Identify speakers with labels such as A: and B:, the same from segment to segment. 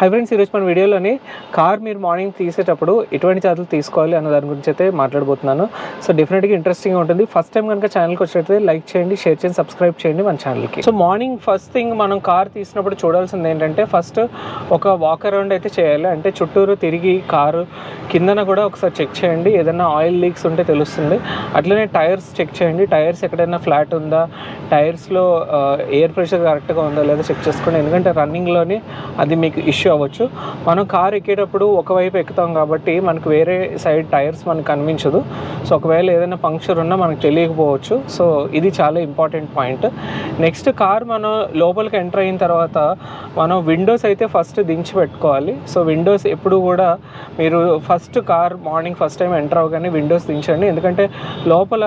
A: Hi friends ఈరోజు మన వీడియోలోని కార్ మీరు మార్నింగ్ తీసేటప్పుడు ఎటువంటి జాగ్రత్తలు తీసుకోవాలి అన్న దాని గురించి అయితే మాట్లాడబోతున్నాను. సో డెఫినెట్గా ఇంట్రెస్టింగ్ ఉంటుంది. ఫస్ట్ టైం కనుక ఛానల్కి వచ్చినట్లయితే లైక్ చేయండి షేర్ చేయండి సబ్స్క్రైబ్ చేయండి మన ఛానల్కి సో మార్నింగ్ ఫస్ట్ థింగ్ మనం కార్ తీసినప్పుడు చూడాల్సింది ఏంటంటే ఫస్ట్ ఒక వాక్ అరౌండ్ అయితే చేయాలి. అంటే చుట్టూరు తిరిగి కారు కిందన కూడా ఒకసారి చెక్ చేయండి. ఏదైనా ఆయిల్ లీక్స్ ఉంటే తెలుస్తుంది. అట్లనే టైర్స్ చెక్ చేయండి. టైర్స్ ఎక్కడైనా ఫ్లాట్ ఉందా? టైర్స్లో ఎయిర్ ప్రెషర్ కరెక్ట్గా ఉందా? లేదా చెక్ చేసుకోండి ఎందుకంటే రన్నింగ్లోనే అది మీకు ఇష్యూ అవ్వచ్చు. మనం కార్ ఎక్కేటప్పుడు ఒకవైపు ఎక్కుతాం కాబట్టి మనకు వేరే సైడ్ టైర్స్ మనకు కనిపించదు. సో ఒకవేళ ఏదైనా పంక్చర్ ఉన్నా మనకు తెలియకపోవచ్చు. సో ఇది చాలా ఇంపార్టెంట్ పాయింట్. నెక్స్ట్ కార్ మనం లోపలికి ఎంటర్ అయిన తర్వాత మనం విండోస్ అయితే ఫస్ట్ దించి పెట్టుకోవాలి. సో విండోస్ ఎప్పుడు కూడా మీరు first car morning first time enter అవ్వగానే విండోస్ దించండి. ఎందుకంటే లోపల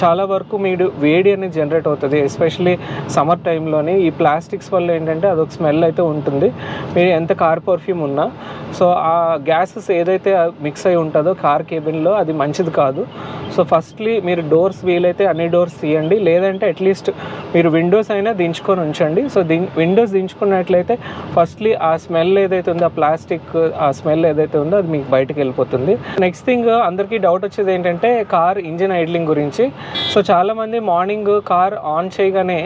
A: చాలా వరకు మీరు వేడి అనేది జనరేట్ అవుతుంది ఎస్పెషలీ సమ్మర్ టైంలోనే. ఈ ప్లాస్టిక్స్ వల్ల ఏంటంటే అదొక స్మెల్ అయితే ఉంటుంది. మీరు ఎంత కార్ పర్ఫ్యూమ్ ఉన్నా సో ఆ గ్యాసెస్ ఏదైతే మిక్స్ అయి ఉంటుందో కార్ కేబిన్లో అది మంచిది కాదు. సో ఫస్ట్లీ మీరు డోర్స్ వీలైతే అన్ని డోర్స్ తీయండి. లేదంటే అట్లీస్ట్ మీరు విండోస్ అయినా దించుకొని ఉంచండి. సో ది విండోస్ దించుకున్నట్లయితే ఫస్ట్లీ ఆ స్మెల్ ఏదైతే ఉందో ఆ ప్లాస్టిక్ ఆ స్మెల్ ఏదైతే ఉందో అది మీకు బయటకు వెళ్ళిపోతుంది. నెక్స్ట్ థింగ్ అందరికీ డౌట్ వచ్చేది ఏంటంటే కార్ ఇంజిన్ ఐడ్లింగ్ గురించి. సో చాలామంది మార్నింగ్ కార్ ఆన్ చేయగానే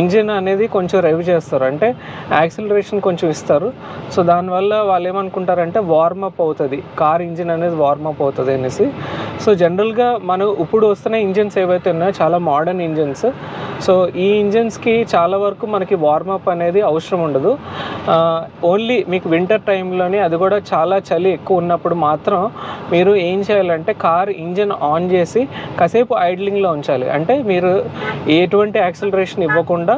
A: ఇంజిన్ అనేది కొంచెం రెవ్ చేస్తారు. అంటే యాక్సిలరేషన్ కొంచెం ఇస్తారు. సో దానివల్ల వాళ్ళు ఏమనుకుంటారంటే వార్మప్ అవుతుంది. కార్ ఇంజిన్ అనేది వార్మప్ అవుతుంది అనేసి. సో జనరల్గా మనం ఇప్పుడు వస్తున్న ఇంజిన్స్ ఏవైతే ఉన్నాయో చాలా మోడర్న్ ఇంజిన్స్. సో ఈ ఇంజిన్స్కి చాలా వరకు మనకి వార్మప్ అనేది అవసరం ఉండదు. ఓన్లీ మీకు వింటర్ టైంలోనే అది కూడా చాలా చలి ఎక్కువ ఉన్నప్పుడు మాత్రం మీరు ఏం చేయాలంటే కార్ ఇంజిన్ ఆన్ చేసి కాసేపు ఐడ్లింగ్లో ఉంచాలి. అంటే మీరు ఎటువంటి యాక్సిలరేషన్ ఇవ్వకుండా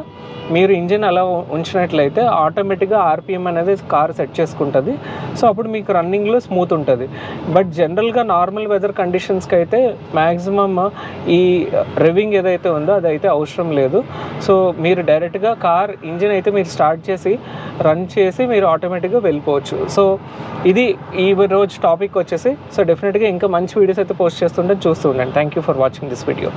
A: మీరు ఇంజిన్ అలా ఉంచినట్లయితే ఆటోమేటిక్గా ఆర్పిఎం అనేది కార్ సెట్ చేసుకుంటుంది. సో అప్పుడు మీకు రన్నింగ్లో స్మూత్ ఉంటుంది. బట్ జనరల్గా నార్మల్ వెదర్ కండిషన్స్కి అయితే మ్యాక్సిమమ్ ఈ రివింగ్ ఏదైతే ఉందో అదైతే అవసరం లేదు. సో మీరు డైరెక్ట్గా కార్ ఇంజిన్ అయితే మీరు స్టార్ట్ చేసి రన్ చేసి మీరు ఆటోమేటిక్గా వెళ్ళిపోవచ్చు. సో ఇది ఈ రోజు టాపిక్ వచ్చేసి సో డెఫినెట్గా ఇంకా మంచి వీడియోస్ అయితే పోస్ట్ చేస్తుంటే చూస్తూ ఉండండి. Thank you for watching this video